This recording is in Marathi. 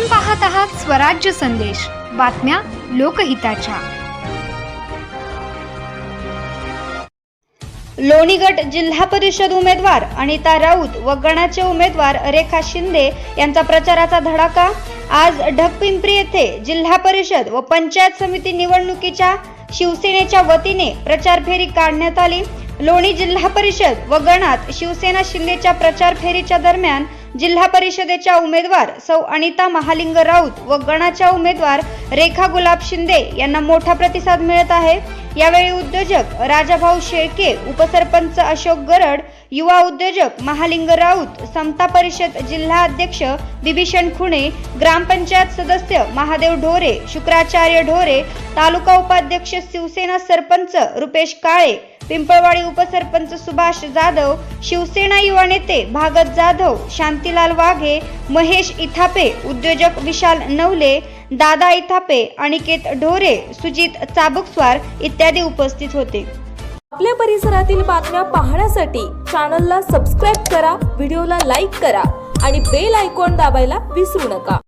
आपण पाहत आहात स्वराज्य संदेश. बातम्या लोकहिताच्या. लोणीगट जिल्हा परिषद उमेदवार अनिता राऊत व गणाचे उमेदवार रेखा शिंदे यांचा प्रचाराचा धडाका. आज ढगपिंपरी येथे जिल्हा परिषद व पंचायत समिती निवडणुकीच्या शिवसेनेच्या वतीने प्रचार फेरी काढण्यात आली. लोणी जिल्हा परिषद व गणात शिवसेना शिंदेच्या प्रचार फेरीच्या दरम्यान जिल्हा परिषदेच्या उमेदवार सौ अनिता महालिंग राऊत व गणाच्या उमेदवार रेखा गुलाब शिंदे यांना मोठा प्रतिसाद मिळत आहे. यावेळी उद्योजक राजाभाऊ शेळके उपसरपंच अशोक गरड युवा उद्योजक महालिंग राऊत समता परिषद जिल्हा अध्यक्ष बिभीषण खुणे ग्रामपंचायत सदस्य महादेव ढोरे शुक्राचार्य ढोरे तालुका उपाध्यक्ष शिवसेना सरपंच रुपेश काळे पिंपळवाडी उपसरपंच सुभाष जाधव शिवसेना युवा नेते भागत जाधव शांतीलाल वाघे महेश इथापे उद्योजक विशाल नवले दादा इथापे अनिकेत ढोरे सुजित चाबुकस्वार इत्यादी उपस्थित होते. आपल्या परिसरातील बातम्या पाहण्यासाठी चॅनलला सबस्क्राईब करा व्हिडिओला लाईक करा आणि बेल आयकॉन दाबायला विसरू नका.